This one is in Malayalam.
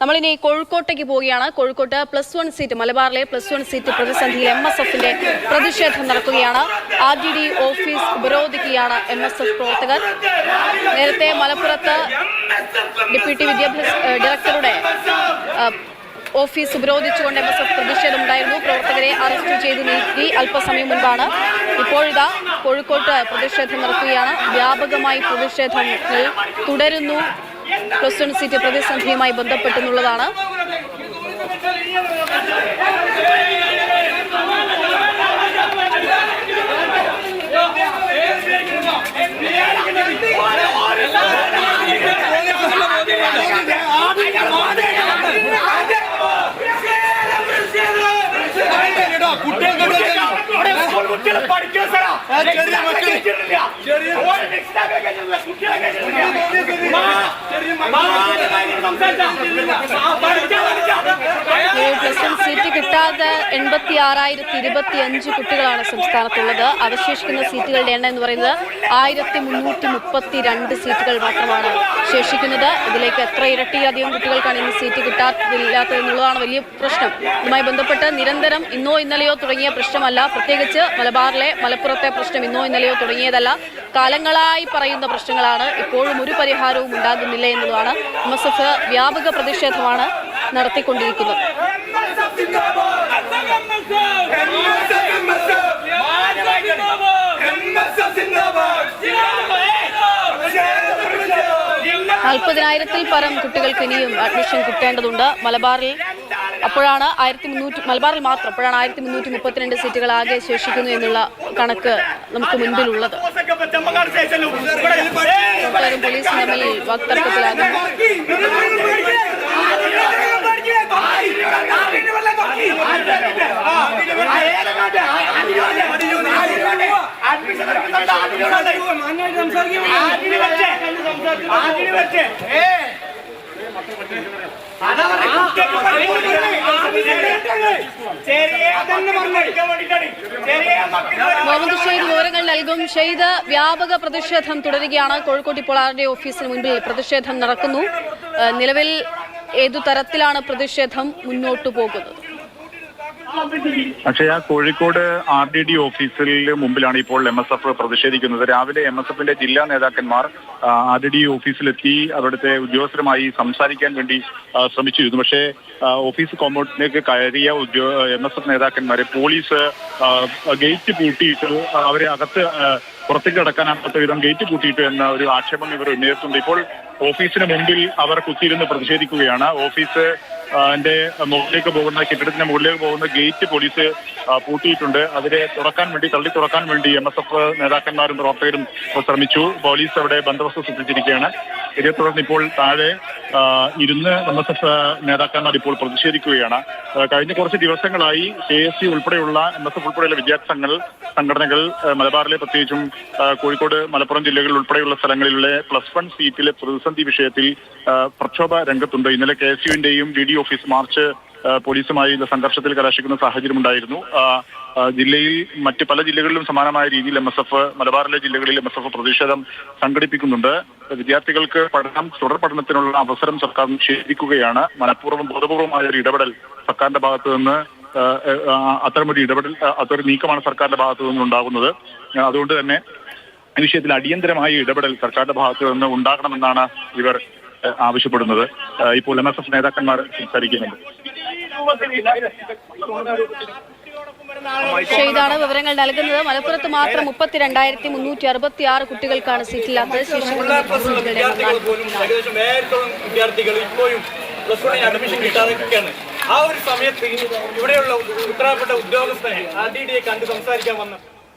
നമ്മളിനി കോഴിക്കോട്ടേക്ക് പോവുകയാണ്. കോഴിക്കോട്ട് പ്ലസ് വൺ സീറ്റ് മലബാറിലെ പ്ലസ് വൺ സീറ്റ് പ്രതിസന്ധിയിൽ എം എസ് എഫിന്റെ പ്രതിഷേധം നടക്കുകയാണ്. ആർ ഡി ഡി ഓഫീസ് ഉപരോധിക്കുകയാണ് എം എസ് എഫ് പ്രവർത്തകർ. നേരത്തെ മലപ്പുറത്ത് ഡെപ്യൂട്ടി വിദ്യാഭ്യാസ ഡയറക്ടറുടെ ഓഫീസ് ഉപരോധിച്ചുകൊണ്ട് എം എസ് എഫ് പ്രതിഷേധമുണ്ടായിരുന്നു പ്രവർത്തകരെ അറസ്റ്റ് ചെയ്ത് നീക്കി അല്പസമയം മുൻപാണ്. ഇപ്പോഴിതാ കോഴിക്കോട്ട് പ്രതിഷേധം നടക്കുകയാണ്. വ്യാപകമായി പ്രതിഷേധങ്ങൾ തുടരുന്നു. പ്ലസ് വൺ സീറ്റ് പ്രതിസന്ധിയുമായി ബന്ധപ്പെട്ടെന്നുള്ളതാണ് കുട്ടികളെ പഠിക്കുന്ന സ്ഥലം ചെറിയ മക്കൾ. ചെറിയ ഈ പ്ലസ് വൺ കിട്ടാതെ എൺപത്തി ആറായിരത്തി ഇരുപത്തി അഞ്ച് കുട്ടികളാണ് സംസ്ഥാനത്തുള്ളത്. അവശേഷിക്കുന്ന സീറ്റുകളുടെ എണ്ണം എന്ന് പറയുന്നത് ആയിരത്തി മുന്നൂറ്റി മുപ്പത്തി രണ്ട് സീറ്റുകൾ മാത്രമാണ് ശേഷിക്കുന്നത്. ഇതിലേക്ക് എത്ര ഇരട്ടിയധികം കുട്ടികൾക്കാണ് ഇന്ന് സീറ്റ് കിട്ടാത്തില്ലാത്തത് എന്നുള്ളതാണ് വലിയ പ്രശ്നം. ഇതുമായി ബന്ധപ്പെട്ട് നിരന്തരം ഇന്നോ ഇന്നലെയോ തുടങ്ങിയ പ്രശ്നമല്ല. പ്രത്യേകിച്ച് മലബാറിലെ മലപ്പുറത്തെ പ്രശ്നം ഇന്നോ ഇന്നലെയോ തുടങ്ങിയതല്ല. കാലങ്ങളായി പറയുന്ന പ്രശ്നങ്ങളാണ്. ഇപ്പോഴും ഒരു പരിഹാരവും ഉണ്ടാകുന്നില്ല എന്നുള്ളതാണ്. എം വ്യാപക പ്രതിഷേധമാണ് നടത്തിക്കൊണ്ടിരിക്കുന്നത്. നാൽപ്പതിനായിരത്തിൽ പരം കുട്ടികൾക്ക് ഇനിയും അഡ്മിഷൻ കിട്ടേണ്ടതുണ്ട്. മലബാറിൽ അപ്പോഴാണ് ആയിരത്തി മുന്നൂറ്റി മലബാറിൽ മാത്രം അപ്പോഴാണ് ആയിരത്തി മുന്നൂറ്റി മുപ്പത്തിരണ്ട് സീറ്റുകൾ ആകെ ശേഷിക്കുന്നു എന്നുള്ള കണക്ക് നമുക്ക് മുൻപിലുള്ളത്. പോലീസ് വാക്തർക്കത്തിലാകും വിവരങ്ങൾ നൽകും. ചെയ്ത് വ്യാപക പ്രതിഷേധം തുടരുകയാണ്. കോഴിക്കോട് ഇപ്പോൾ ഓഫീസിന് മുൻപിൽ പ്രതിഷേധം നടക്കുന്നു? നിലവിൽ ഏതു തരത്തിലാണ് പ്രതിഷേധം മുന്നോട്ടു പോകുന്നത്? Akshaya Kozhikode R D D ഓഫീസിൽ മുമ്പിലാണ് ഇപ്പോൾ എം എസ് എഫ് പ്രതിഷേധിക്കുന്നത്. രാവിലെ എം എസ് എഫിന്റെ ജില്ലാ നേതാക്കന്മാർ ആർ ഡി ഡി ഓഫീസിലെത്തി അവിടുത്തെ ഉദ്യോഗസ്ഥരുമായി സംസാരിക്കാൻ വേണ്ടി ശ്രമിച്ചിരുന്നു. പക്ഷേ ഓഫീസ് കോമ്പൗണ്ടിലേക്ക് കയറിയ എം എസ് എഫ് നേതാക്കന്മാരെ പോലീസ് ഗേറ്റ് പൂട്ടിയിട്ട് അവരെ അകത്ത് പുറത്തേക്ക് കടക്കാനാകാത്ത വിധം ഗേറ്റ് പൂട്ടിയിട്ടു എന്ന ഒരു ആക്ഷേപം ഇവർ ഉന്നയിച്ചിട്ടുണ്ട്. ഇപ്പോൾ ഓഫീസിന് മുമ്പിൽ അവർ കുത്തിയിരുന്ന് പ്രതിഷേധിക്കുകയാണ്. ഓഫീസ് അതിന്റെ ന്റെ മുകളിലേക്ക് പോകുന്ന കെട്ടിടത്തിന്റെ മുകളിലേക്ക് പോകുന്ന ഗേറ്റ് പോലീസ് പൂട്ടിയിട്ടുണ്ട്. അതിനെ തുറക്കാൻ വേണ്ടി തള്ളി തുറക്കാൻ വേണ്ടി എം എസ് എഫ് നേതാക്കന്മാരും പ്രവർത്തകരും ശ്രമിച്ചു പോലീസ് അവിടെ ബന്ദോബസ്ത് സൃഷ്ടിച്ചിരിക്കുകയാണ്. ഇതേ തുടർന്ന് ഇപ്പോൾ താഴെ ഇരുന്ന് എം എസ് എഫ് നേതാക്കന്മാർ ഇപ്പോൾ പ്രതിഷേധിക്കുകയാണ്. കഴിഞ്ഞ കുറച്ച് ദിവസങ്ങളായി കെ എസ് സി ഉൾപ്പെടെയുള്ള എം എസ് എഫ് ഉൾപ്പെടെയുള്ള വിദ്യാർത്ഥി സംഘടനകൾ മലബാറിലെ പ്രത്യേകിച്ചും കോഴിക്കോട് മലപ്പുറം ജില്ലകളിൽ ഉൾപ്പെടെയുള്ള സ്ഥലങ്ങളിലെ പ്ലസ് വൺ സീറ്റിലെ പ്രതിസന്ധി വിഷയത്തിൽ പ്രക്ഷോഭ രംഗത്തുണ്ട്. ഇന്നലെ കെ എസ് യുവിന്റെയും ഡി ഡി ഓഫീസ് മാർച്ച് പോലീസുമായി സംഘർഷത്തിൽ കലാശിക്കുന്ന സാഹചര്യം ഉണ്ടായിരുന്നു. ജില്ലയിൽ മറ്റ് പല ജില്ലകളിലും സമാനമായ രീതിയിൽ എം എസ് എഫ് മലബാറിലെ ജില്ലകളിൽ എം എസ് എഫ് പ്രതിഷേധം സംഘടിപ്പിക്കുന്നുണ്ട്. വിദ്യാർത്ഥികൾക്ക് പഠനം തുടർ പഠനത്തിനുള്ള അവസരം സർക്കാർ നിഷേധിക്കുകയാണ്. മനഃപൂർവം ബോധപൂർവമായ ഒരു ഇടപെടൽ സർക്കാരിന്റെ ഭാഗത്തു നിന്ന് അത്തരമൊരു ഇടപെടൽ അത്തരം നീക്കമാണ് സർക്കാരിന്റെ ഭാഗത്തു നിന്ന് ഉണ്ടാകുന്നത്. അതുകൊണ്ട് തന്നെ ഈ വിഷയത്തിൽ അടിയന്തരമായ ഇടപെടൽ സർക്കാരിന്റെ ഭാഗത്തു നിന്ന് ഉണ്ടാകണമെന്നാണ് ഇവർ ആവശ്യപ്പെടുന്നത്. ഇപ്പോൾ എം എസ് എഫ് നേതാക്കന്മാർ സംസാരിക്കുന്നുണ്ട്. ഷെയ്ദാണ് വിവരങ്ങൾ നൽകുന്നത്. മലപ്പുറത്ത് മാത്രം മുപ്പത്തിരണ്ടായിരത്തി മുന്നൂറ്റി അറുപത്തി ആറ് കുട്ടികൾക്കാണ് സീറ്റില്ലാത്തത് വിദ്യാർത്ഥികൾ ഇപ്പോഴും പ്ലസ് അഡ്മിഷൻ കിട്ടാതൊക്കെയാണ് ആ ഒരു സമയത്ത് ഇവിടെയുള്ള ഉത്തരവാദപ്പെട്ട ഉദ്യോഗസ്ഥനെ ആർ ഡി കണ്ട് സംസാരിക്കാൻ വന്ന